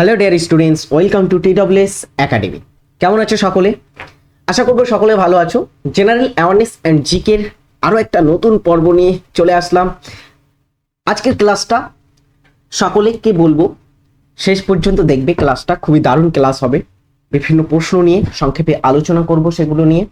Hello dear students welcome to TWS academy কেমন আছো সকলে? আশা করব সকলে ভালো আছো। জেনারেল অ্যাওয়ারনেস অ্যান্ড জিকের আরও একটা নতুন পর্ব নিয়ে চলে আসলাম। আজকের ক্লাসটা সকলেকে বলব? শেষ পর্যন্ত দেখবে ক্লাসটা খুবই দারুণ ক্লাস হবে। বিভিন্ন প্রশ্ন নিয়ে সংক্ষেপে আলোচনা করব সেগুলো নিয়ে।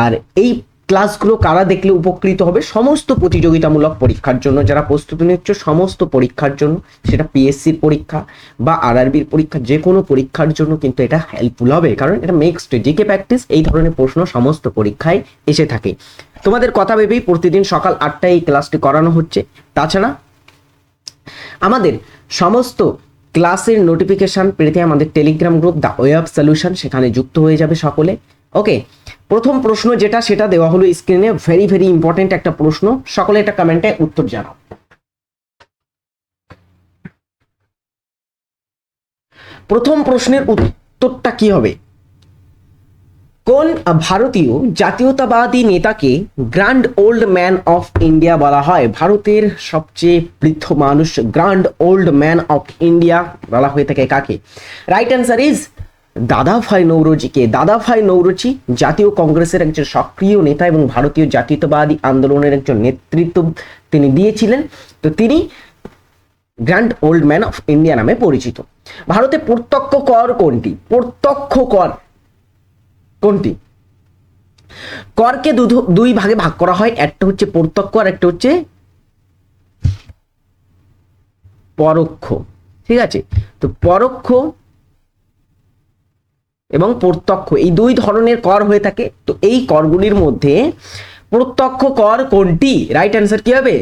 আর এই ক্লাসগুলো কারা দেখলে উপকৃত হবে? সমস্ত প্রতিযোগিতামূলক পরীক্ষার জন্য, যারা প্রস্তুতি নিচ্ছ, সমস্ত পরীক্ষার জন্য, সেটা পিএসসির পরীক্ষা বা আরআরবির পরীক্ষা, যে কোনো পরীক্ষার জন্য কিন্তু এটা হেল্পফুল হবে। কারণ এটা নেক্সট জিকে প্র্যাকটিস এই ধরনের প্রশ্ন সমস্ত পরীক্ষায় এসে থাকে। তোমাদের কথা ভেবেই প্রতিদিন সকাল আটটায় এই ক্লাসটি করানো হচ্ছে। তাছাড়া আমাদের সমস্ত ক্লাসের নোটিফিকেশন পেতে আমাদের telegram group the way of solution সেখানে যুক্ত হয়ে যাবে সকলে। ওকে প্রথম প্রশ্ন যেটা, সেটা দেওয়া হলো স্ক্রিনে ভেরি ভেরি ইম্পর্টেন্ট একটা প্রশ্ন। সকলে একটা কমেন্টে উত্তর জানাও। প্রথম প্রশ্নের উত্তরটা কি হবে? কোন ভারতীয় জাতীয়তাবাদী নেতাকে grand old man of India বলা হয়? ভারতের সবচেয়ে বৃদ্ধ মানুষ grand old man of India বলা হয়ে থাকে কাকে? রাইট অ্যান্সার ইজ দাদাভাই নৌরজিকে দাদাভাই নৌরজি জাতীয় কংগ্রেসের একজন সক্রিয় নেতা এবং ভারতীয় জাতীয়তাবাদী আন্দোলনের একজন নেতৃত্ব তিনি দিয়েছিলেন। তো তিনি grand old man of India নামে পরিচিত। ভারতে প্রত্যক্ষ কর কোনটি? প্রত্যক্ষ কর কোনটি? করকে দুই ভাগে ভাগ করা হয়, একটা হচ্ছে প্রত্যক্ষ আর একটা হচ্ছে পরোক্ষ। ঠিক আছে? তো পরোক্ষ এবং প্রত্যক্ষ, এই দুই ধরনের কর হয়ে থাকে। তো এই করগুলির মধ্যে প্রত্যক্ষ কর কোনটি? রাইট অ্যান্সার কি হবে?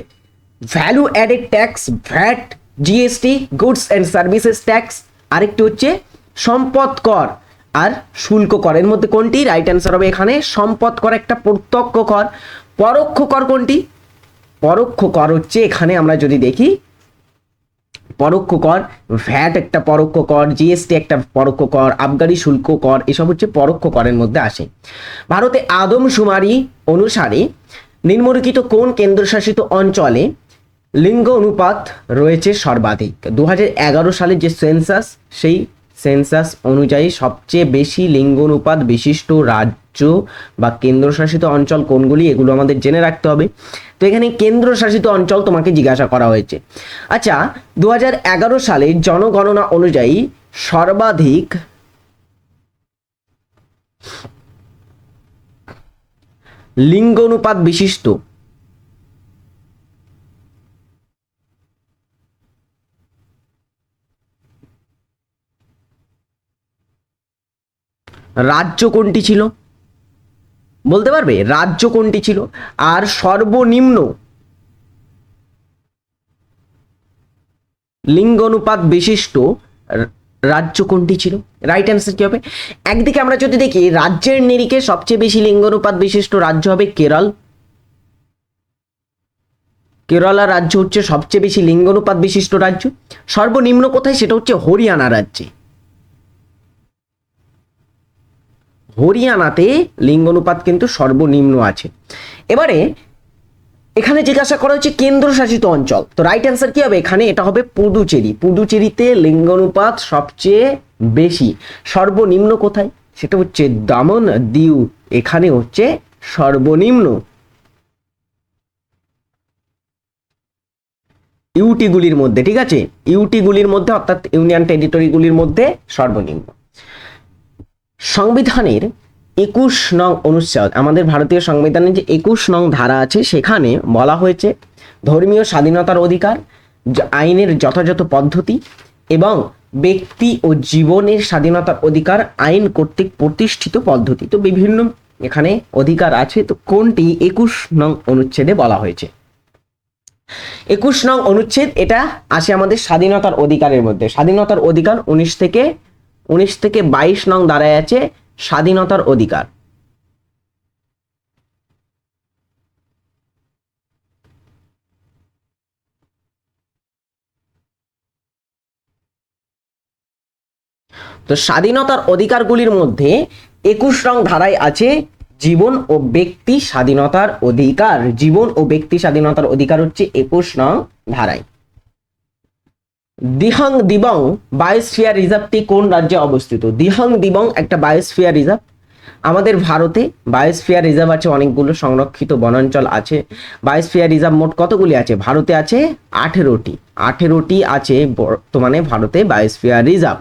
Value added tax VAT GST goods and services tax আরেকটি হচ্ছে সম্পদ কর আর শুল্ক কর। এর মধ্যে কোনটি? রাইট অ্যান্সার হবে এখানে সম্পদ কর একটা প্রত্যক্ষ কর। পরোক্ষ কর কোনটি? পরোক্ষ কর হচ্ছে এখানে আমরা যদি দেখি পরোক্ষ কর ভ্যাট একটা পরোক্ষ কর জিএসটি একটা পরোক্ষ কর আবগারি শুল্ক কর এসব হচ্ছে পরোক্ষ করের মধ্যে আসে। ভারতে আদমশুমারি অনুসারে নিম্নলিখিত কোন কেন্দ্রশাসিত অঞ্চলে লিঙ্গ অনুপাত রয়েছে সর্বাধিক? দু হাজার সালের যে সেন্সাস সেই সেন্সাস অনুযায়ী সবচেয়ে বেশি লিঙ্গ অনুপাত বিশিষ্ট রাজ্য বা কেন্দ্রশাসিত অঞ্চল কোনগুলি, এগুলো আমাদের জেনে রাখতে হবে। তো এখানে কেন্দ্রশাসিত অঞ্চল তোমাকে জিজ্ঞাসা করা হয়েছে। আচ্ছা দু হাজার এগারো সালে জনগণনা অনুযায়ী সর্বাধিক লিঙ্গ অনুপাত বিশিষ্ট রাজ্য কোনটি ছিল? বলতে পারবে? রাজ্য কোনটি ছিল? আর সর্বনিম্ন লিঙ্গ অনুপাত বিশিষ্ট রাজ্য কোনটি ছিল? রাইট অ্যান্সার কি হবে? একদিকে আমরা যদি দেখি, রাজ্যের নিরিখে সবচেয়ে বেশি লিঙ্গ অনুপাত বিশিষ্ট রাজ্য হবে কেরল। কেরালা রাজ্য হচ্ছে সবচেয়ে বেশি লিঙ্গ অনুপাত বিশিষ্ট রাজ্য। সর্বনিম্ন কোথায়? সেটা হচ্ছে হরিয়ানা রাজ্যে। হরিয়ানাতে লিঙ্গ অনুপাত কিন্তু সর্বনিম্ন আছে। এবারে এখানে জিজ্ঞাসা করা হচ্ছে কেন্দ্রশাসিত অঞ্চল। তো রাইট অ্যান্সার কি হবে? এখানে এটা হবে পুদুচেরি। পুদুচেরিতে লিঙ্গ অনুপাত সবচেয়ে বেশি। সর্বনিম্ন কোথায়? সেটা হচ্ছে দামন দিউ। এখানে হচ্ছে সর্বনিম্ন। ইউটিগুলির মধ্যে, ঠিক আছে? ইউটিগুলির মধ্যে, অর্থাৎ ইউনিয়ন টেরিটরিগুলির মধ্যে সর্বনিম্ন। সংবিধানের একুশ নং অনুচ্ছেদ, আমাদের ভারতীয় সংবিধানের যে একুশ নং ধারা আছে, সেখানে বলা হয়েছে ধর্মীয় স্বাধীনতার অধিকার আইনের যথাযথ পদ্ধতি এবং ব্যক্তি ও জীবনের স্বাধীনতার অধিকার আইন কর্তৃক প্রতিষ্ঠিত পদ্ধতি। তো বিভিন্ন এখানে অধিকার আছে, তো কোনটি? একুশ নং অনুচ্ছেদে বলা হয়েছে। একুশ নং অনুচ্ছেদ, এটা আসে আমাদের স্বাধীনতার অধিকারের মধ্যে। স্বাধীনতার অধিকার উনিশ থেকে উনিশ থেকে বাইশ নং দাঁড়ায় আছে স্বাধীনতার অধিকার। তো স্বাধীনতার অধিকারগুলির মধ্যে একুশ নং ধারায় আছে জীবন ও ব্যক্তি স্বাধীনতার অধিকার। জীবন ও ব্যক্তি স্বাধীনতার অধিকার হচ্ছে একুশ নং ধারায়। দিহাং দিবং বায়োস্ফিয়ার রিজার্ভটি কোন রাজ্যে অবস্থিত? দিহাং দিবং একটা বায়োস্ফিয়ার রিজার্ভ। আমাদের ভারতে বায়োস্ফিয়ার রিজার্ভ আছে, অনেকগুলো সংরক্ষিত বনাঞ্চল আছে। বায়োস্ফিয়ার রিজার্ভ মোট কতগুলি আছে? ভারতে আছে আঠেরোটি। আঠেরোটি আছে বর্তমানে ভারতে বায়োস্ফিয়ার রিজার্ভ।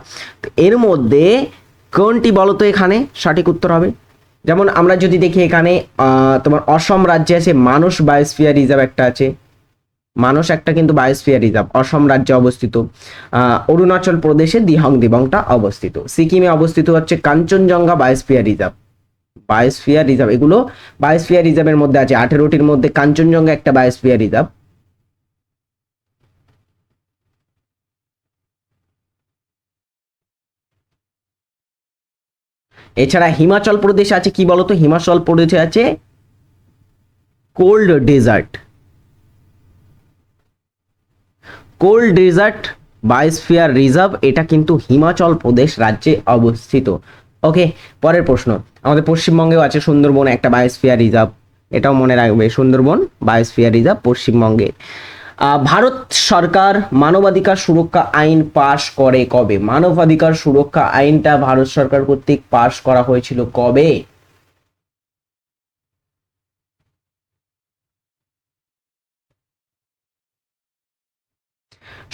এর মধ্যে কোনটি বলো তো এখানে? সঠিক উত্তর হবে। যেমন আমরা যদি দেখি এখানে তোমার অসম রাজ্যে আছে মানুষ বায়োস্ফিয়ার রিজার্ভ একটা আছে। মানস একটা কিন্তু বায়োস্ফিয়ার রিজার্ভ অসম রাজ্যে অবস্থিত। অরুণাচল প্রদেশে দিহং দিবংটা অবস্থিত। সিকিমে অবস্থিত হচ্ছে Kanchenjunga biosphere reserve biosphere reserve এগুলো বায়োস্ফিয়ার রিজার্ভের মধ্যে আছে। আঠেরোটির মধ্যে কাঞ্চনজঙ্ঘা একটা বায়োস্ফিয়ার রিজার্ভ এছাড়া হিমাচল প্রদেশে আছে কি বলতো? হিমাচল প্রদেশে আছে cold desert cold desert biosphere reserve, এটা কিন্তু হিমাচল প্রদেশ রাজ্যে অবস্থিত। ওকে, পরের প্রশ্ন। আমাদের পশ্চিমবঙ্গেও আছে সুন্দরবন একটা বায়োস্ফিয়ার রিজার্ভ। এটাও মনে রাখবে, সুন্দরবন বায়োস্ফিয়ার রিজার্ভ পশ্চিমবঙ্গে। ভারত সরকার মানবাধিকার সুরক্ষা আইন পাশ করে কবে? মানবাধিকার সুরক্ষা আইনটা ভারত সরকার কর্তৃক পাশ করা হয়েছিল কবে?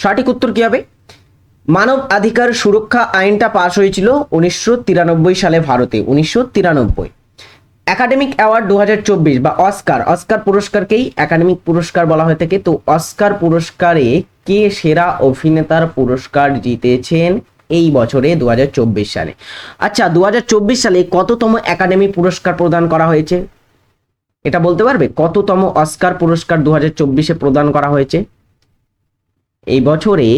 সঠিক উত্তর কি হবে? মানব অধিকার সুরক্ষা আইনটা পাশ হয়েছিল উনিশশো তিরানব্বই সালে ভারতে, উনিশশো তিরানব্বই। একাডেমিক অ্যাওয়ার্ড দু হাজার চব্বিশ বা অস্কার অস্কার পুরস্কারকেই একাডেমিক পুরস্কার বলা হয়ে থাকে। তো অস্কার পুরস্কারে কে সেরা অভিনেতার পুরস্কার জিতেছেন এই বছরে দু হাজার চব্বিশ সালে? আচ্ছা দু হাজার চব্বিশ সালে কততম একাডেমি পুরস্কার প্রদান করা হয়েছে? এটা বলতে পারবে? কততম অস্কার পুরস্কার দু হাজার প্রদান করা হয়েছে? এই বছরে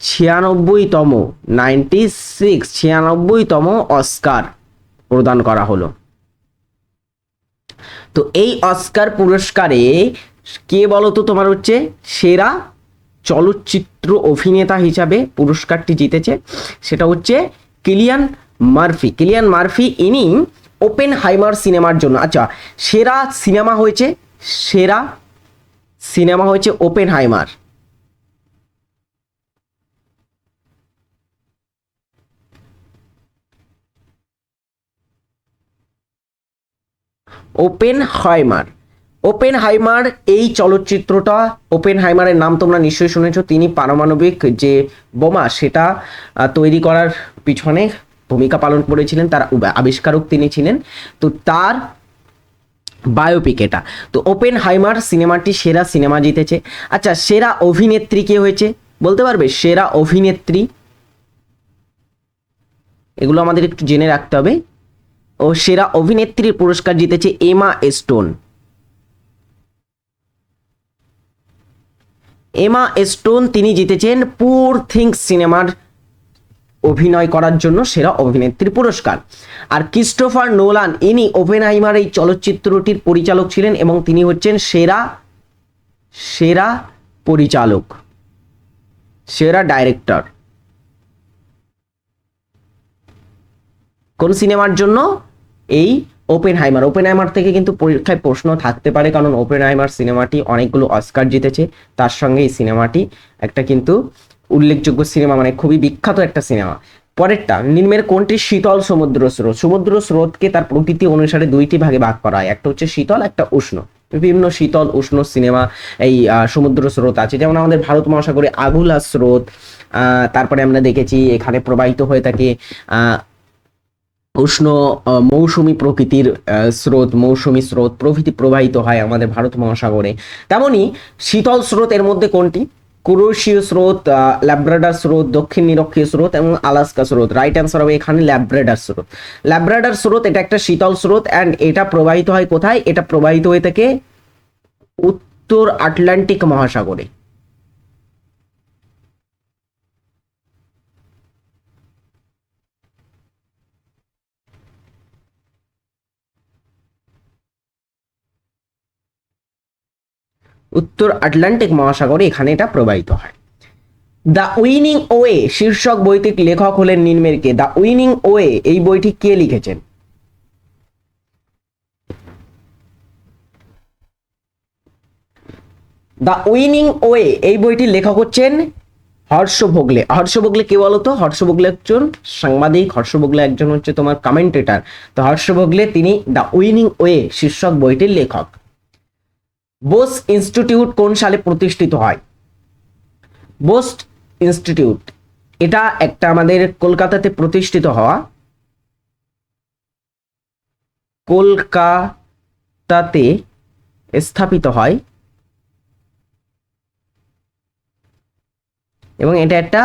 ছিয়ানব্বইতম নাইনটি সিক্স ছিয়ানব্বইতম অস্কার প্রদান করা হলো। তো এই অস্কার পুরস্কারে কে বলতো তোমার হচ্ছে? সেরা চলচ্চিত্র অভিনেতা হিসাবে পুরস্কারটি জিতেছে। সেটা হচ্ছে কিলিয়ান মার্ফি। কিলিয়ান মার্ফি ইনি ওপেন হাইমার সিনেমার জন্য। আচ্ছা সেরা সিনেমা হয়েছে? সেরা সিনেমা হয়েছে Oppenheimer Oppenheimer Oppenheimer এই চলচ্চিত্রটা ওপেন হাইমারের নাম তোমরা নিশ্চয়ই শুনেছ। তিনি পারমাণবিক যে বোমা, সেটা তৈরি করার পিছনে ভূমিকা পালন করেছিলেন। তার আবিষ্কারক তিনি ছিলেন। তো তার বায়োপিক এটা। তো ওপেন হাইমার সিনেমাটি সেরা সিনেমা জিতেছে। আচ্ছা সেরা অভিনেত্রী কে হয়েছে? বলতে পারবে? সেরা অভিনেত্রী। এগুলো আমাদের একটু জেনে রাখতে হবে। ও সেরা অভিনেত্রীর পুরস্কার জিতেছে এমা স্টোন। এমা স্টোন তিনি জিতেছেন পুর থিংস সিনেমার অভিনয় করার জন্য সেরা অভিনেত্রী পুরস্কার। আর ক্রিস্টোফার নোলান, ইনি ওপেনহাইমার এই চলচ্চিত্রটির পরিচালক ছিলেন এবং তিনি হচ্ছেন সেরা সেরা পরিচালক, সেরা ডাইরেক্টর। কোন সিনেমার জন্য? এই ওপেন হাইমার ওপেন হাইমার থেকে কিন্তু পরীক্ষায় প্রশ্ন থাকতে পারে, কারণ ওপেন হাইমার সিনেমাটি অনেকগুলো অস্কার জিতেছে। তার সঙ্গে এই সিনেমাটি একটা কিন্তু উল্লেখযোগ্য সিনেমা মানে খুবই বিখ্যাত একটা সিনেমা পরেরটা, নিম্নের কোনটি শীতল সমুদ্র স্রোত? সমুদ্র স্রোতকে তার প্রকৃতি অনুসারে দুইটি ভাগে ভাগ করা হয়। একটা হচ্ছে শীতল, একটা উষ্ণ। বিভিন্ন শীতল, উষ্ণ সিনেমা এই সমুদ্র স্রোত আছে। যেমন আমাদের ভারত মহাসাগরে আগুলা স্রোত তারপরে আমরা দেখেছি এখানে প্রবাহিত হয়ে থাকে উষ্ণ মৌসুমী প্রকৃতির স্রোত, মৌসুমী স্রোত প্রভৃতি প্রবাহিত হয় আমাদের ভারত মহাসাগরে। তেমনি শীতল স্রোত এর মধ্যে কোনটি? কুরোশীয় স্রোত ল্যাব্রাডার স্রোত, দক্ষিণ নিরক্ষীয় স্রোত এবং আলাস্কা স্রোত। রাইট অ্যান্সার হবে এখানে ল্যাব্রাডার স্রোত। ল্যাব্রাডার স্রোত এটা একটা শীতল স্রোত অ্যান্ড এটা প্রবাহিত হয় কোথায়? এটা প্রবাহিত হয়ে থাকে উত্তর আটলান্টিক মহাসাগরে। উত্তর আটলান্টিক মহাসাগরে এখানে এটা প্রবাহিত হয়। দ্য উইনিং ওয়ে, শীর্ষক বইটির লেখক হলেন নিম্নের কে দ্য উইনিং ওয়ে, এই বইটি কে লিখেছেন? দ্য উইনিং ওয়ে, এই বইটির লেখক হচ্ছেন হর্ষ ভোগলে। হর্ষ ভোগলে কে বলো তো? হর্ষ ভোগলে একজন সাংবাদিক, হর্ষ ভোগলে একজন হচ্ছে তোমার কমেন্টেটার তো হর্ষ ভোগলে তিনি দ্য উইনিং ওয়ে, শীর্ষক বইটির লেখক। বোস ইনস্টিটিউট কোন সালে প্রতিষ্ঠিত হয়? বোস ইনস্টিটিউট, এটা একটা আমাদের কলকাতাতে প্রতিষ্ঠিত হওয়া কলকাতাতে স্থাপিত হয়। এবং এটা একটা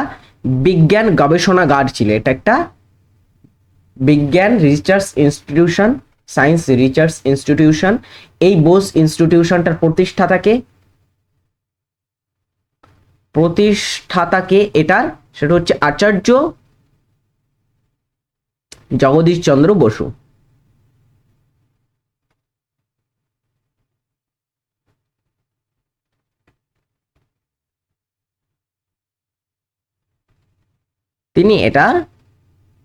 বিজ্ঞান গবেষণাগার ছিল, এটা একটা বিজ্ঞান research institution science research institution. এই বোস ইনস্টিটিউশনটার প্রতিষ্ঠাতাকে প্রতিষ্ঠাতাকে এটার, সেটা হচ্ছে আচার্য জগদীশ চন্দ্র বসু। তিনি এটার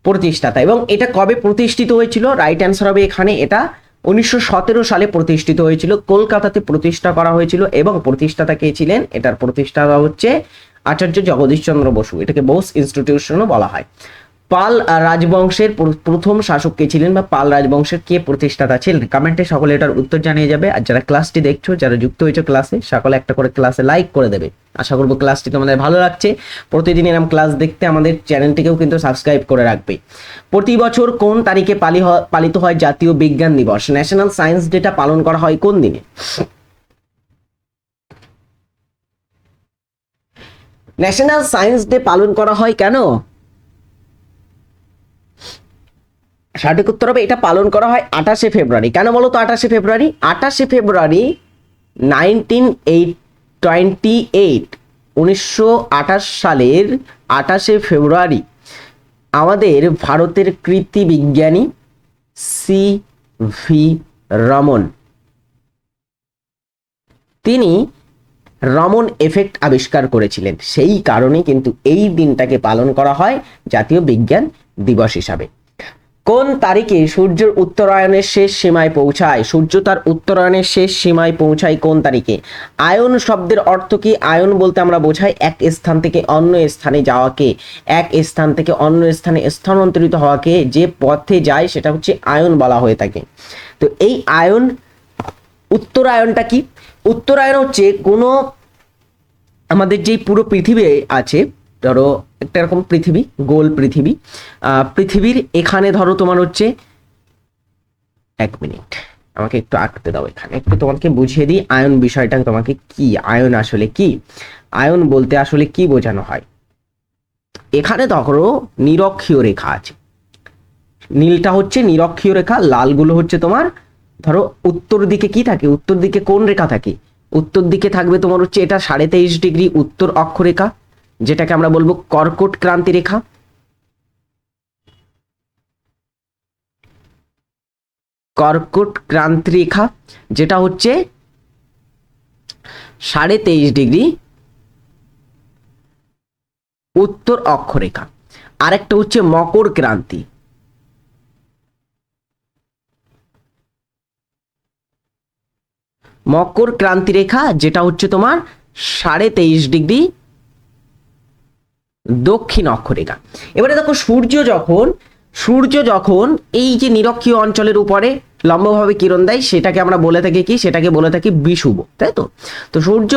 প্রতিষ্ঠাতা এবং এটা কবে প্রতিষ্ঠিত হয়েছিল? রাইট অ্যান্সার হবে এখানে এটা। উনিশশো সতেরো সালে প্রতিষ্ঠিত হয়েছিল, কলকাতাতে প্রতিষ্ঠা করা হয়েছিল এবং প্রতিষ্ঠাতা কে ছিলেন? এটার প্রতিষ্ঠাতা হচ্ছে আচার্য জগদীশ চন্দ্র বসু। এটাকে বোস ইনস্টিটিউশনও বলা হয়। পাল রাজবংশের প্রথম শাসক কে ছিলেন বা পাল রাজবংশের কে প্রতিষ্ঠাতা ছিলেন? কমেন্টে সকলে এটার উত্তর জানিয়ে যাবে। আর যারা ক্লাসটি দেখছ, যারা যুক্ত হয়েছে ক্লাসে সকলে একটা করে ক্লাসে লাইক করে দেবে। আশা করব ক্লাসটি তোমাদের ভালো লাগছে। প্রতিদিন এরকম ক্লাস দেখতে আমাদের চ্যানেলটিকেও কিন্তু সাবস্ক্রাইব করে রাখবে। প্রতি বছর কোন তারিখে পালি পালিত হয় জাতীয় বিজ্ঞান দিবস? ন্যাশনাল সায়েন্স ডেটা পালন করা হয় কোন দিনে? ন্যাশনাল সায়েন্স ডে পালন করা হয় কেন? সঠিক উত্তর হবে, এটা পালন করা হয় আঠাশে ফেব্রুয়ারি। কেন বলো তো আঠাশে ফেব্রুয়ারি? আঠাশে ফেব্রুয়ারি নাইনটিন এইট টোয়েন্টি এইট উনিশশো আঠাশ সালের আঠাশে ফেব্রুয়ারি আমাদের ভারতের কৃতি বিজ্ঞানী সি ভি রমন। তিনি রমন এফেক্ট আবিষ্কার করেছিলেন। সেই কারণে কিন্তু এই দিনটাকে পালন করা হয় জাতীয় বিজ্ঞান দিবস হিসাবে। কোন তারিখে সূর্যের উত্তরায়ণের শেষ সীমায় পৌঁছায়? সূর্য তার উত্তরায়ণের শেষ সীমায় পৌঁছায় কোন তারিখে? আয়ন শব্দের অর্থ কি? আয়ন বলতে আমরা বোঝাই এক স্থান থেকে অন্য স্থানে যাওয়াকে। এক স্থান থেকে অন্য স্থানে স্থানান্তরিত হওয়াকে যে পথে যায় সেটা হচ্ছে আয়ন বলা হয়ে থাকে। তো এই আয়ন, উত্তরায়ণটা কি? উত্তরায়ণ হচ্ছে কোনো আমাদের যেই পুরো পৃথিবী আছে ধরো, একটা এরকম পৃথিবী, গোল পৃথিবী। পৃথিবীর এখানে ধরো তোমার হচ্ছে এক মিনিট। আমাকে একটু আঁকতে দাও এখানে। একটু তোমাকে বুঝিয়ে দিই আয়ন বিষয়টা তোমাকে কি, আয়ন আসলে কি? আয়ন বলতে আসলে কি বোঝানো হয়? এখানে ধরো নিরক্ষীয় রেখা আছে। নীলটা হচ্ছে নিরক্ষীয় রেখা, লালগুলো হচ্ছে তোমার, ধরো উত্তর দিকে কি থাকে? উত্তর দিকে কোন রেখা থাকে? উত্তর দিকে থাকবে তোমার হচ্ছে এটা সাড়ে তেইশ ডিগ্রি উত্তর অক্ষরেখা। যেটাকে আমরা বলব কর্কট ক্রান্তি রেখা। কর্কট ক্রান্তি রেখা, যেটা হচ্ছে সাড়ে তেইশ ডিগ্রি উত্তর অক্ষরেখা আরেকটা হচ্ছে মকর ক্রান্তি। মকর ক্রান্তি রেখা, যেটা হচ্ছে তোমার সাড়ে তেইশ ডিগ্রি দক্ষিণ অক্ষরেখা। এবারে দেখো সূর্য যখন সূর্য যখন এই যে নিরক্ষীয় অঞ্চলের উপরে লম্বভাবে কিরণ দেয়, সেটাকে আমরা বলে থাকি কি? সেটাকে বলে থাকি বিষুব তাই তো? তো সূর্য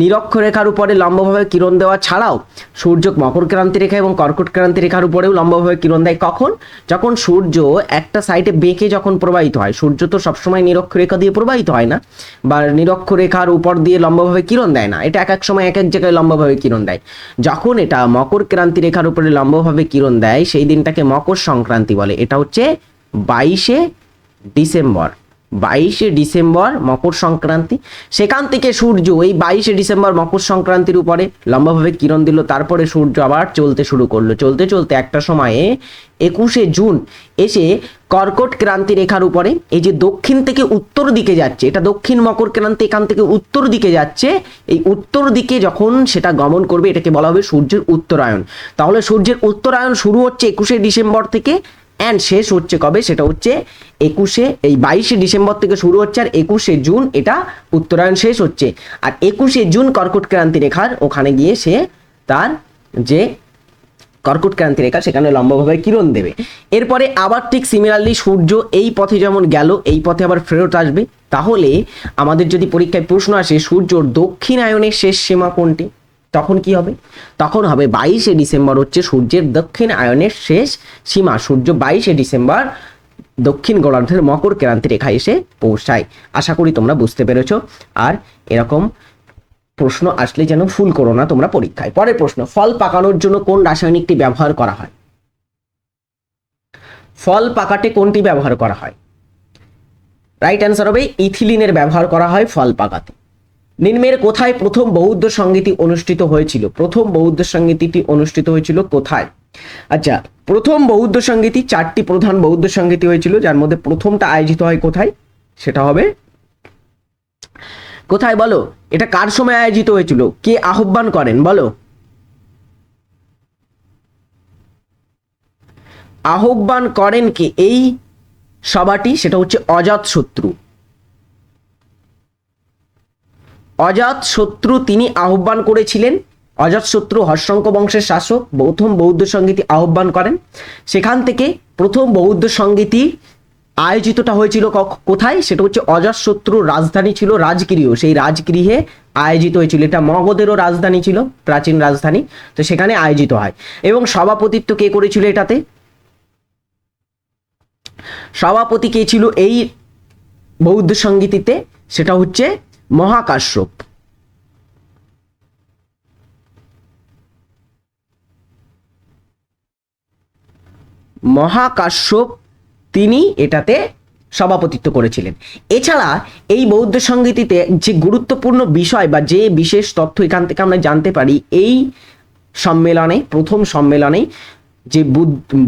নিরক্ষরেখার উপরে লম্বভাবে কিরণ দেওয়া ছাড়াও সূর্য মকর ক্রান্তি রেখা এবং কর্কট ক্রান্তি রেখার উপরেও লম্বভাবে কিরণ দেয়। কখন? যখন সূর্য একটা সাইডে বেঁকে যখন প্রবাহিত হয়। সূর্য তো সবসময় নিরক্ষরেখা দিয়ে প্রবাহিত হয় না, বা নিরক্ষরেখার উপর দিয়ে লম্বভাবে কিরণ দেয় না। এটা এক এক সময় এক এক জায়গায় লম্বভাবে কিরণ দেয়। যখন এটা মকর ক্রান্তি রেখার উপরে লম্বভাবে কিরণ দেয়, সেই দিনটাকে মকর সংক্রান্তি বলে। এটা হচ্ছে বাইশে ডিসেম্বর, বাইশে ডিসেম্বর মকর সংক্রান্তি। সেখান থেকে সূর্য, এই বাইশে ডিসেম্বর মকর সংক্রান্তির উপরে লম্বাভাবে কিরণ দিল, তারপরে সূর্য আবার চলতে শুরু করল। চলতে চলতে একটা সময়ে একুশে জুন এসে কর্কট ক্রান্তি রেখার উপরে, এই যে দক্ষিণ থেকে উত্তর দিকে যাচ্ছে, এটা দক্ষিণ মকর ক্রান্তি এখান থেকে উত্তর দিকে যাচ্ছে, এই উত্তর দিকে যখন সেটা গমন করবে, এটাকে বলা হবে সূর্যের উত্তরায়ণ। তাহলে সূর্যের উত্তরায়ণ শুরু হচ্ছে একুশে ডিসেম্বর থেকে অ্যান্ড শেষ হচ্ছে কবে? সেটা হচ্ছে একুশে, এই বাইশে ডিসেম্বর থেকে শুরু হচ্ছে আর একুশে জুন এটা উত্তরায়ণ শেষ হচ্ছে। আর একুশে জুন কর্কট ক্রান্তি রেখার ওখানে গিয়ে সে তার যে কর্কট ক্রান্তি রেখা, সেখানে লম্বভাবে কিরণ দেবে। এরপরে আবার ঠিক সিমিলারলি সূর্য এই পথে যেমন গেল, এই পথে আবার ফেরত আসবে। তাহলে আমাদের যদি পরীক্ষায় প্রশ্ন আসে, সূর্যর দক্ষিণায়নের শেষ সীমা কোনটি? তখন কি হবে? তখন হবে বাইশে ডিসেম্বর হচ্ছে সূর্যের দক্ষিণ আয়নের শেষ সীমা। সূর্য বাইশে ডিসেম্বর দক্ষিণ গোলার্ধের মকর ক্রান্তি রেখায় এসে পৌঁছায়। আশা করি তোমরা বুঝতে পেরেছ। আর এরকম প্রশ্ন আসলে যেন ফুল করো না তোমরা পরীক্ষায়। পরের প্রশ্ন, ফল পাকানোর জন্য কোন রাসায়নিকটি ব্যবহার করা হয়? ফল পাকাতে কোনটি ব্যবহার করা হয়? রাইট অ্যান্সার হবে ইথিলিনের ব্যবহার করা হয় ফল পাকাতে। নিম্নের কোথায় প্রথম বৌদ্ধ সঙ্গীতি অনুষ্ঠিত হয়েছিল? প্রথম বৌদ্ধ সঙ্গীতিটি অনুষ্ঠিত হয়েছিল কোথায়? আচ্ছা প্রথম বৌদ্ধ সঙ্গীতি চারটি প্রধান বৌদ্ধ সঙ্গীতি হয়েছিল, যার মধ্যে প্রথমটা আয়োজিত হয় কোথায়? সেটা হবে কোথায় বলো? এটা কার সময় আয়োজিত হয়েছিল? কে আহ্বান করেন? বলো। আহ্বান করেন কে? এই সভাটি, সেটা হচ্ছে অজাত শত্রু অজাত শত্রু তিনি আহ্বান করেছিলেন। অজাত শত্রু হর্ষঙ্ক বংশের শাসক, প্রথম বৌদ্ধ সঙ্গীতি আহ্বান করেন। সেখান থেকে প্রথম বৌদ্ধ সঙ্গীতি আয়োজিতটা হয়েছিল কোথায়? সেটা হচ্ছে অজাত শত্রুর রাজধানী ছিল রাজগৃহ সেই রাজগৃহে আয়োজিত হয়েছিল। এটা মগধেরও রাজধানী ছিল, প্রাচীন রাজধানী। তো সেখানে আয়োজিত হয়। এবং সভাপতিত্ব কে করেছিল এটাতে? সভাপতি কে ছিল এই বৌদ্ধ সঙ্গীতিতে? সেটা হচ্ছে মহাকাশ্যপ মহাকাশ্যপ তিনি এটাতে সভাপতিত্ব করেছিলেন। এছাড়া এই বৌদ্ধ সঙ্গীতিতে যে গুরুত্বপূর্ণ বিষয় বা যে বিশেষ তথ্য এখান থেকে আমরা জানতে পারি, এই সম্মেলনে, প্রথম সম্মেলনে যে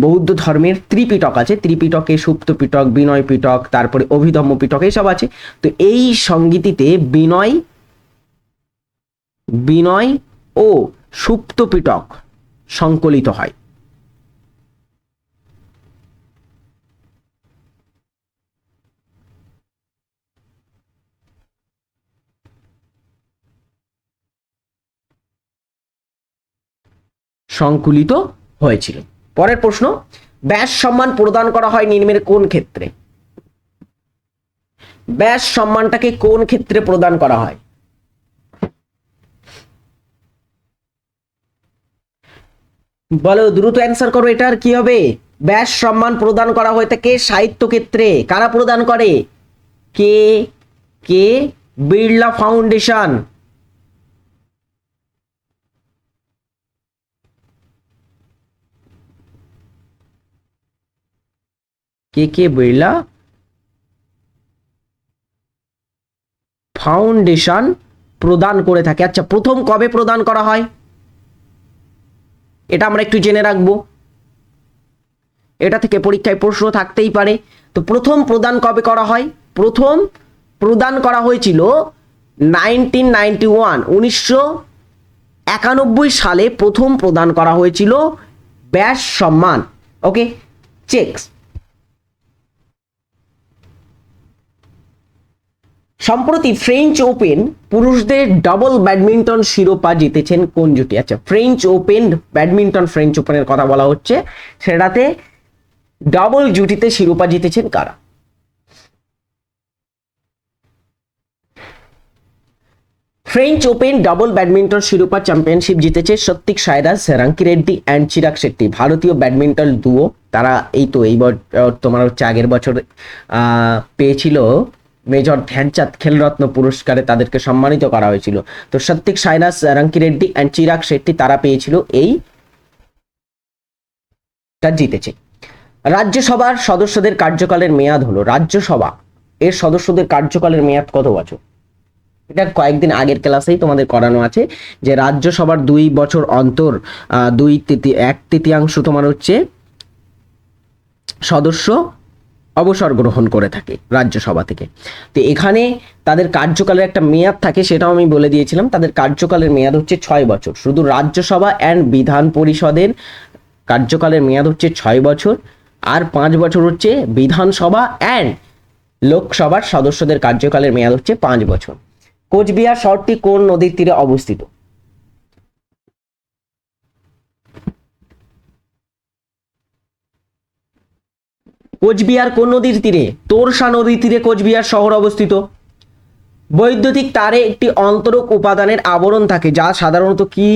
বুদ্ধ ধর্মের ত্রিপিটক আছে, ত্রিপিটকে সুপ্ত পিটক বিনয় পিটক তারপরে অভিধম্ম পিটক এসব আছে। তো এই সঙ্গীতিতে বিনয় বিনয় ও সুপ্ত পিটক সংকলিত হয়। সংকুলিত হয়েছিল। পরের প্রশ্ন, ব্যাস সম্মান প্রদান করা হয় নিম্নের কোন ক্ষেত্রে? ব্যাস সম্মানটাকে কোন ক্ষেত্রে প্রদান করা হয়? বলো, দ্রুত অ্যান্সার করো, এটার কি হবে? ব্যাস সম্মান প্রদান করা হয়ে থাকে সাহিত্য ক্ষেত্রে। কারা প্রদান করে? কে? কে? Birla foundation. K K Birla? Foundation প্রদান করে থাকে। আচ্ছা প্রথম কবে প্রদান করা হয়? এটা আমরা একটু জেনে রাখব। এটা থেকে পরীক্ষায় প্রশ্ন থাকতেই পারে। তো প্রথম প্রদান কবে করা হয়? প্রথম প্রদান করা হয়েছিল নাইনটিন নাইনটি ওয়ান উনিশশো একানব্বই সালে প্রথম প্রদান করা হয়েছিল ব্যাস সম্মান। ওকে চেক্স সম্প্রতি ফ্রেঞ্চ ওপেন পুরুষদের ডাবল ব্যাডমিন্টন শিরোপা জিতেছেন কোন জুটি আচ্ছা ফ্রেঞ্চ ওপেন ব্যাডমিন্টন ফ্রেঞ্চ ওপেনের কথা বলা হচ্ছে। সেটাতে ডাবল জুটিতে শিরোপা জিতেছেন কারা? ফ্রেঞ্চ ওপেন ডাবল ব্যাডমিন্টন শিরোপা চ্যাম্পিয়নশিপ জিতেছে সত্তিক সায়রাজ রাঙ্কি রেড্ডি অ্যান্ড চিরাগ শেট্টি ভারতীয় ব্যাডমিন্টন দুও তারা এই তো এই বছর, তোমার হচ্ছে আগের বছর পেয়েছিল মেজর ধ্যানচাঁদ খেলরত্ন পুরস্কারে তাদেরকে সম্মানিত করা হয়েছিল। তো Satwik sinus, Rankireddy and Chirag Shetty তারা পেয়েছিল এই জিতেছে। রাজ্যসভার সদস্যদের কার্যকালের মেয়াদ হলো, রাজ্যসভা এর সদস্যদের কার্যকালের মেয়াদ কত বছর? এটা কয়েকদিন আগের ক্লাসেই তোমাদের করানো আছে যে রাজ্যসভার দুই বছর অন্তর দুই তৃতীয় এক তৃতীয়াংশ তোমার হচ্ছে সদস্য অবসর গ্রহণ করে থাকে রাজ্যসভা থেকে। তো এখানে তাদের কার্যকালের একটা মেয়াদ থাকে, সেটাও আমি বলে দিয়েছিলাম। তাদের কার্যকালের মেয়াদ হচ্ছে ছয় বছর। শুধু রাজ্যসভা অ্যান্ড বিধান পরিষদের কার্যকালের মেয়াদ হচ্ছে ছয় বছর। আর পাঁচ বছর হচ্ছে বিধানসভা অ্যান্ড লোকসভার সদস্যদের কার্যকালের মেয়াদ হচ্ছে পাঁচ বছর। কোচবিহার শহরটি কোন নদীর তীরে অবস্থিত? কোচবিহার কোন নদীর তীরে? তোরসা নদীর তীরে কোচবিহার শহর অবস্থিত। বৈদ্যুতিক তারে একটি অন্তরক উপাদানের আবরণ থাকে, যা সাধারণত কি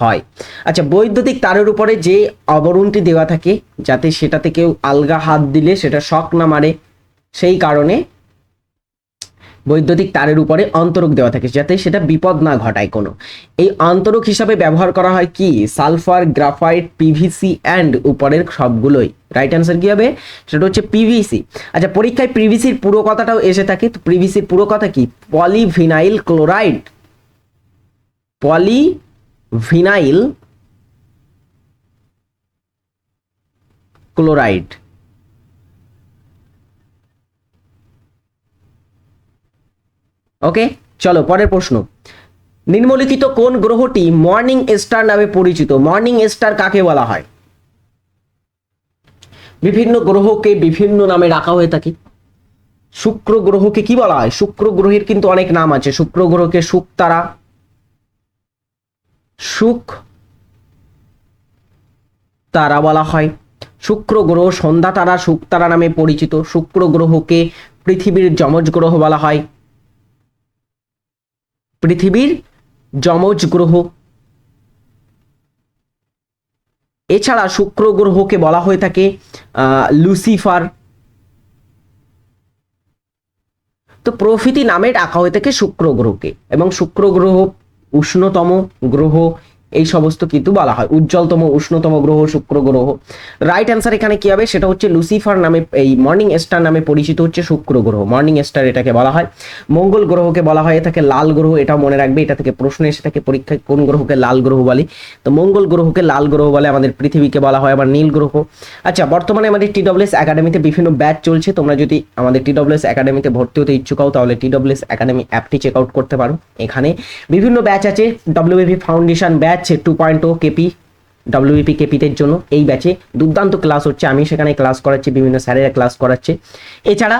হয়? আচ্ছা বৈদ্যুতিক তারের উপরে যে আবরণটি দেওয়া থাকে, যাতে সেটাতে কেউ আলগা হাত দিলে সেটা শক না মারে, সেই কারণে বৈদ্যুতিক তারের উপরে অন্তরক দেওয়া থাকে, যাতে সেটা বিপদ না ঘটায় কোনো। এই অন্তরক হিসাবে ব্যবহার করা হয় কি? সালফার, গ্রাফাইট পিভিসি অ্যান্ড উপরের সবগুলোই। রাইট অ্যান্সার কি হবে? সেটা হচ্ছে পিভিসি আচ্ছা পরীক্ষায় পিভিসির পুরো কথাটাও এসে থাকে। তো পিভিসির পুরো কথা কি? Polyvinyl chloride polyvinyl chloride okay চলো, পরের প্রশ্ন। নিম্নলিখিত কোন গ্রহটি মর্নিং স্টার নামে পরিচিত? মর্নিং স্টার কাকে বলা হয়? বিভিন্ন গ্রহকে বিভিন্ন নামে রাখা হয়ে থাকে। শুক্র গ্রহকে কি বলা হয়? শুক্র গ্রহের কিন্তু অনেক নাম আছে। শুক্র গ্রহকে সুখ তারা। সুখ তারা বলা হয়। শুক্র গ্রহ সন্ধ্যা তারা, শুক তারা নামে পরিচিত। শুক্র গ্রহকে পৃথিবীর যমজ গ্রহ বলা হয়। পৃথিবীর যমজ গ্রহ। এছাড়া শুক্র গ্রহকে বলা হয়ে থাকে লুসিফার। তো প্রভৃতি নামে ডাকা হয়ে থাকে শুক্র গ্রহকে এবং শুক্র গ্রহ উষ্ণতম গ্রহ এই সমস্ত কিন্তু বলা হয়। উজ্জ্বলতম, উষ্ণতম গ্রহ, শুক্র গ্রহ। রাইট অ্যান্সার এখানে কি হবে? সেটা হচ্ছে লুসিফার নামে, এই মর্নিং স্টার নামে পরিচিত হচ্ছে শুক্র গ্রহ। মর্নিং স্টার এটাকে বলা হয়। মঙ্গল গ্রহকে বলা হয় এটাকে লাল গ্রহ, এটাও মনে রাখবে, এটা থেকে প্রশ্ন এসে থাকে পরীক্ষায় কোন গ্রহকে লাল গ্রহ বলে। তো মঙ্গল গ্রহকে লাল গ্রহ বলে আমাদের পৃথিবীকে বলা হয়, আবার নীল গ্রহ। আচ্ছা বর্তমানে আমাদের টি টিডব্লিউএস একাডেমিতে বিভিন্ন ব্যাচ চলছে। তোমরা যদি আমাদের টি টিডব্লিউএস একাডেমিতে ভর্তি হতে ইচ্ছুক হও, তাহলে টি টিডব্লিউএস একাডেমি অ্যাপটি চেক আউট করতে পারো। এখানে বিভিন্ন ব্যাচ আছে। WBP foundation batch two point O KP WBP কেপিদের জন্য এই ব্যাচে দুর্দান্ত ক্লাস হচ্ছে, আমি সেখানে ক্লাস করাচ্ছি, বিভিন্ন স্যারেরা ক্লাস করাচ্ছে। এছাড়া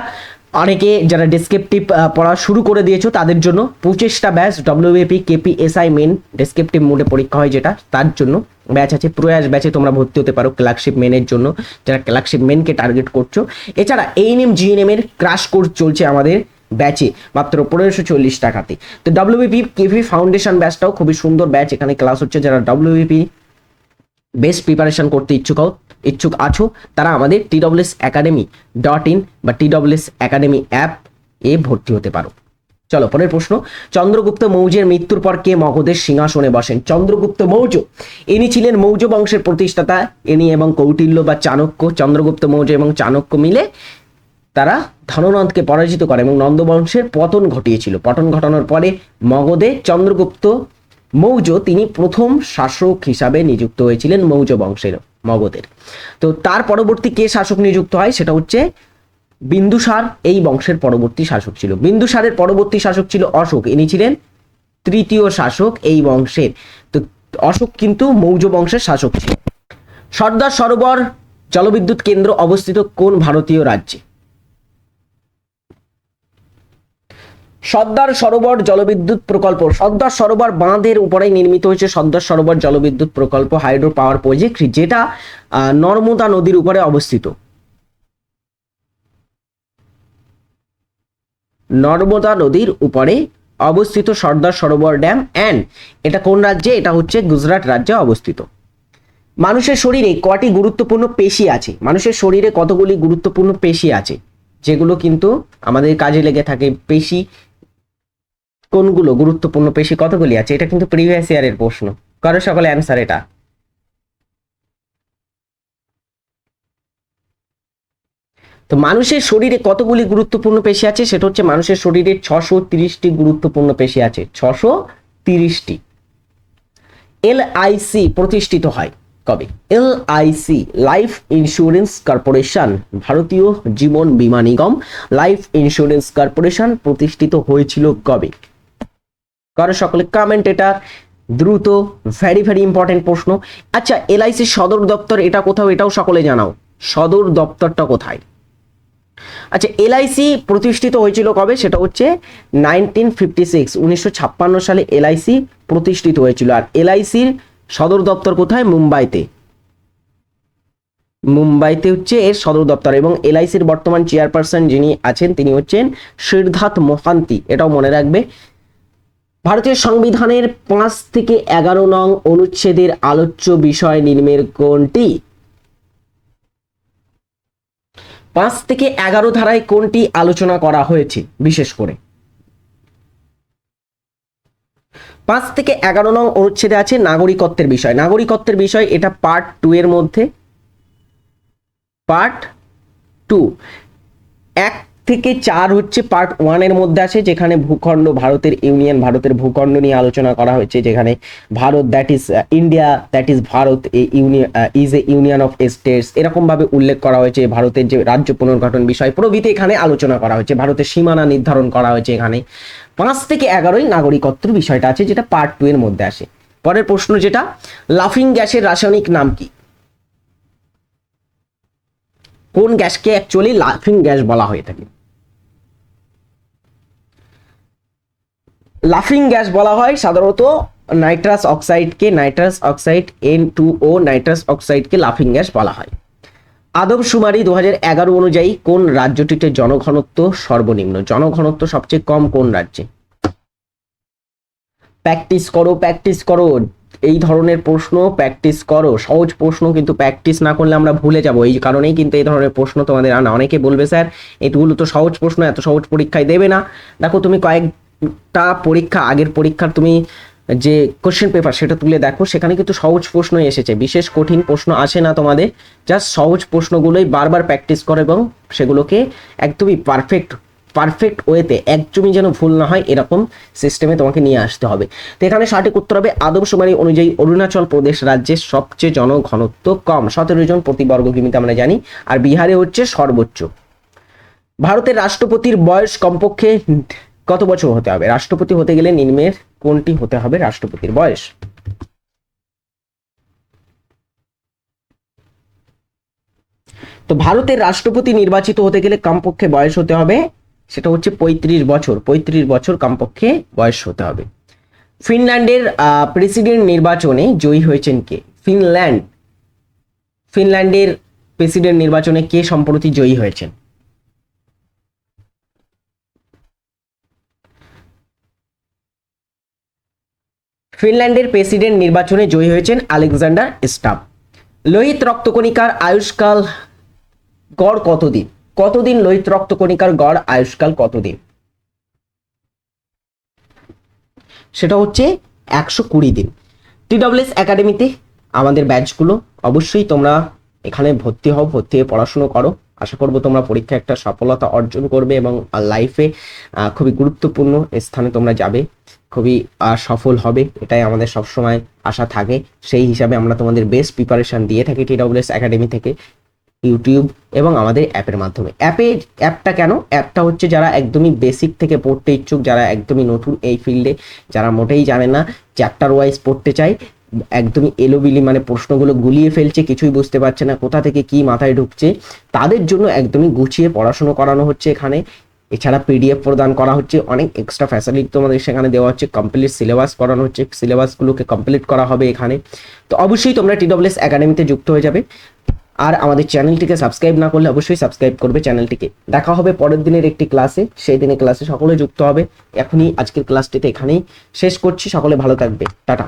অনেকে যারা ডেসক্রিপটিভ পড়া শুরু করে দিয়েছ, তাদের জন্য পঁচিশটা batch WBP KP SI main descriptive মোডে পরীক্ষা হয় যেটা, তার জন্য ব্যাচ আছে। প্রয়াস ব্যাচে তোমরা ভর্তি হতে পারো ক্লার্কশিপ মেনের জন্য। যারা ক্লার্কশিপ মেনকে টার্গেট করছ। এছাড়া এইএনএম জিএনএম এর ক্রাশ কোর্স চলছে আমাদের। ব্যাচে মাত্র পনেরোশো চল্লিশ টাকাতে। তো ডাব্লিউবিপি কেভি ফাউন্ডেশন ব্যাচটাও খুবই সুন্দর ব্যাচ। এখানে ক্লাস হচ্ছে যারা ডাব্লিউবিপি বেস্ট প্রিপারেশন করতে ইচ্ছুক ইচ্ছুক আছো, তারা আমাদের টিডব্লিউএস একাডেমি ডট ইন বা টি টিডব্লিউএস একাডেমি অ্যাপ এ ভর্তি হতে পারো। চলো, পরের প্রশ্ন। চন্দ্রগুপ্ত মৌর্যের মৃত্যুর পর কে মগধের সিংহাসনে বসেন? চন্দ্রগুপ্ত মৌর্য। ইনি ছিলেন মৌর্য বংশের প্রতিষ্ঠাতা। ইনি এবং কৌটিল্য বা চাণক্য, চন্দ্রগুপ্ত মৌর্য এবং চাণক্য মিলে তারা ধননন্দকে পরাজিত করে এবং নন্দবংশের পতন ঘটিয়েছিল। পতন ঘটানোর পরে মগধে চন্দ্রগুপ্ত মৌর্য তিনি প্রথম শাসক হিসাবে নিযুক্ত হয়েছিলেন মৌর্য বংশের মগধের। তো তার পরবর্তী কে শাসক নিযুক্ত হয় সেটা হচ্ছে বিন্দুসার, এই বংশের পরবর্তী শাসক ছিল। বিন্দুসারের পরবর্তী শাসক ছিল অশোক, ইনি ছিলেন তৃতীয় শাসক এই বংশের। তো অশোক কিন্তু মৌর্য বংশের শাসক ছিল। সর্দার সরোবর জলবিদ্যুৎ কেন্দ্র অবস্থিত কোন ভারতীয় রাজ্যে? সর্দার সরোবর জলবিদ্যুৎ প্রকল্প। সর্দার সরোবর বাঁধের উপরে নির্মিত হয়েছে সর্দার সরোবর জলবিদ্যুৎ প্রকল্প হাইড্রো পাওয়ার প্রজেক্ট, যেটা নর্মদা নদীর উপরে অবস্থিত। নর্মদা নদীর উপরে অবস্থিত সর্দার সরোবর ড্যাম অ্যান্ড এটা কোন রাজ্যে? এটা হচ্ছে গুজরাট রাজ্যে অবস্থিত। মানুষের শরীরে কটি গুরুত্বপূর্ণ পেশি আছে? মানুষের শরীরে কতগুলি গুরুত্বপূর্ণ পেশি আছে? যেগুলো কিন্তু আমাদের কাজে লেগে থাকে। পেশি কোনগুলো গুরুত্বপূর্ণ পেশি কতগুলি আছে? এটা কিন্তু প্রিভিয়াস ইয়ারের প্রশ্ন। করো সকলে অ্যান্সার এটা? তো মানুষের শরীরে কতগুলি গুরুত্বপূর্ণ পেশি আছে? সেটা হচ্ছে মানুষের শরীরে ছশো তিরিশটি গুরুত্বপূর্ণ পেশি আছে। ছশো তিরিশটি। এলআইসি প্রতিষ্ঠিত হয় কবে? এলআইসি লাইফ ইন্স্যুরেন্স কর্পোরেশন, ভারতীয় জীবন বীমা নিগম, লাইফ ইন্স্যুরেন্স কর্পোরেশন প্রতিষ্ঠিত হয়েছিল কবে? কারও সকলে কমেন্ট এটা দ্রুত ভেরি ভেরি ইম্পর্টেন্ট প্রশ্ন। আচ্ছা এলআইসির সদর দপ্তর এটা কোথাও, এটাও সকলে জানাও। সদর দপ্তরটা কোথায়? আচ্ছা এলআইসি প্রতিষ্ঠিত হয়েছিল কবে? সেটা হচ্ছে নাইনটিন ফিফটি সিক্স উনিশশো ছাপ্পান্ন সালে এলআইসি প্রতিষ্ঠিত হয়েছিল। আর এলআইসির সদর দপ্তর কোথায়? মুম্বাইতে। মুম্বাইতে হচ্ছে এর সদর দপ্তর এবং এলআইসির বর্তমান চেয়ারপারসন যিনি আছেন, তিনি হচ্ছেন সিদ্ধার্থ মোহান্তি। এটাও মনে রাখবে। ভারতীয় সংবিধানের পাঁচ থেকে এগারো নং অনুচ্ছেদের আলোচ্য বিষয় নিম্নের কোনটি? পাঁচ থেকে এগারো ধারায় কোনটি আলোচনা করা হয়েছে, বিশেষ করে? পাঁচ থেকে এগারো নং অনুচ্ছেদে আছে নাগরিকত্বের বিষয়। নাগরিকত্বের বিষয়, এটা পার্ট টু এর মধ্যে। পার্ট টু এক থেকে চার হচ্ছে পার্ট ওয়ানের মধ্যে আছে, যেখানে ভূখণ্ড ভারতের ইউনিয়ন, ভারতের ভূখণ্ড নিয়ে আলোচনা করা হয়েছে, যেখানে Bharat that is India that is Bharat union is a union of states এরকম ভাবে উল্লেখ করা হয়েছে ভারতের যে রাজ্য পুনর্গঠন বিষয়। প্রভৃতি এখানে আলোচনা করা হয়েছে, ভারতের সীমানা নির্ধারণ করা হয়েছে এখানে। পাঁচ থেকে এগারোই নাগরিকত্বের বিষয়টা আছে, যেটা পার্ট টু এর মধ্যে আসে। পরের প্রশ্ন যেটা, লাফিং গ্যাসের রাসায়নিক নাম কি? কোন গ্যাসকে অ্যাকচুয়ালি লাফিং গ্যাস বলা হয়ে থাকে? লাফিং গ্যাস বলা হয় সাধারণত nitrous অক্সাইডকে nitrous oxide N two O nitrous অক্সাইডকে লাফিং গ্যাস বলা হয়। আদমশুমারি দু হাজার এগারো অনুযায়ী কোন রাজ্যটিতে জনঘনত্ব সর্বনিম্ন? জনঘনত্ব সবচেয়ে কম কোন রাজ্যে? প্র্যাকটিস করো প্র্যাকটিস করো। এই ধরনের প্রশ্ন প্র্যাকটিস করো। সহজ প্রশ্ন, কিন্তু প্র্যাকটিস না করলে আমরা ভুলে যাব। এই কারণেই কিন্তু এই ধরনের প্রশ্ন তোমাদের আনা অনেকে বলবে, স্যার এগুলো তো সহজ প্রশ্ন, এত সহজ পরীক্ষায় দেবে না। দেখো, তুমি কয়েকটা পরীক্ষা, আগের পরীক্ষার তুমি যে কোশ্চেন পেপার সেটা তুলে দেখো, সেখানে কিন্তু সহজ প্রশ্ন এসেছে। বিশেষ কঠিন প্রশ্ন আসে না তোমাদের জাস্ট সহজ প্রশ্নগুলোই বারবার প্র্যাকটিস করো এবং সেগুলোকে একদমই পারফেক্ট পারফেক্ট ওয়েতে একদমই যেন ভুল না হয়, এরকম সিস্টেমে তোমাকে নিয়ে আসতে হবে। তো এখানে সঠিক উত্তর হবে, আদমশুমারি অনুযায়ী অরুণাচল প্রদেশ রাজ্যের সবচেয়ে জনঘনত্ব কম। সতেরো জন প্রতি বর্গ কিমিতে আমরা জানি, আর বিহারে হচ্ছে সর্বোচ্চ। ভারতের রাষ্ট্রপতির বয়স কমপক্ষে কত বছর হতে হবে? রাষ্ট্রপতি হতে গেলে নিম্নের কোনটি হতে হবে রাষ্ট্রপতির বয়স? তো ভারতের রাষ্ট্রপতি নির্বাচিত হতে গেলে কমপক্ষে বয়স হতে হবে, সেটা হচ্ছে পঁয়ত্রিশ বছর। পঁয়ত্রিশ বছর কমপক্ষে বয়স হতে হবে। ফিনল্যান্ডের প্রেসিডেন্ট নির্বাচনে জয়ী হয়েছেন কে? ফিনল্যান্ড। ফিনল্যান্ডের প্রেসিডেন্ট নির্বাচনে কে সম্প্রতি জয়ী হয়েছেন? ফিনল্যান্ডের প্রেসিডেন্ট নির্বাচনে জয়ী হয়েছেন আলেকজান্ডার স্টাপ লোহিত রক্তকণিকার আয়ুষ্কাল গড় কতদিন? কতদিন লোহিত রক্তকণিকার গড় আয়ুষ্কাল কতদিন? সেটা হচ্ছে একশো কুড়ি দিন। টিডব্লিউএস একাডেমিতে আমাদের ব্যাচগুলো অবশ্যই তোমরা এখানে ভর্তি হও, ভর্তি হয়ে পড়াশুনো করো। আশা করব তোমরা পরীক্ষায় একটা সফলতা অর্জন করবে এবং লাইফে খুবই গুরুত্বপূর্ণ স্থানে তোমরা যাবে। খুবই সফল হবে। এটাই আমাদের সবসময় আশা থাকে। সেই হিসাবে আমরা তোমাদের বেস্ট প্রিপারেশন দিয়ে থাকি টিডব্লিউএস একাডেমি থেকে ইউটিউব এবং আমাদের অ্যাপের মাধ্যমে। অ্যাপে অ্যাপটা কেন? অ্যাপটা হচ্ছে যারা একদমই বেসিক থেকে পড়তে ইচ্ছুক, যারা একদমই নতুন এই ফিল্ডে যারা মোটেই জানে না চ্যাপ্টার ওয়াইজ পড়তে চায় একদমই এলোবিলি মানে প্রশ্নগুলো গুলিয়ে ফেলছে, কিছুই বুঝতে পারছে না, কোথা থেকে কি মাথায় ঢুকছে, তাদের জন্য একদমই গুছিয়ে পড়াশুনো করানো হচ্ছে এখানে। এছাড়া পিডিএফ প্রদান করা হচ্ছে, অনেক এক্সট্রা ফ্যাসিলিটি তোমাদের সেখানে দেওয়া হচ্ছে কমপ্লিট সিলেবাস করানো হচ্ছে সিলেবাসগুলোকে কমপ্লিট করা হবে এখানে। তো অবশ্যই তোমরা টিডব্লিউএস একাডেমিতে যুক্ত হয়ে যাবে। আর আমাদের চ্যানেলটিকে সাবস্ক্রাইব না করলে অবশ্যই সাবস্ক্রাইব করবে চ্যানেলটিকে। দেখা হবে পরের দিনের একটি ক্লাসে সেই দিনের ক্লাসে সকলে যুক্ত হবে। এখনই আজকের ক্লাসটিতে এখানেই শেষ করছি, সকলে ভালো থাকবে। টাটা।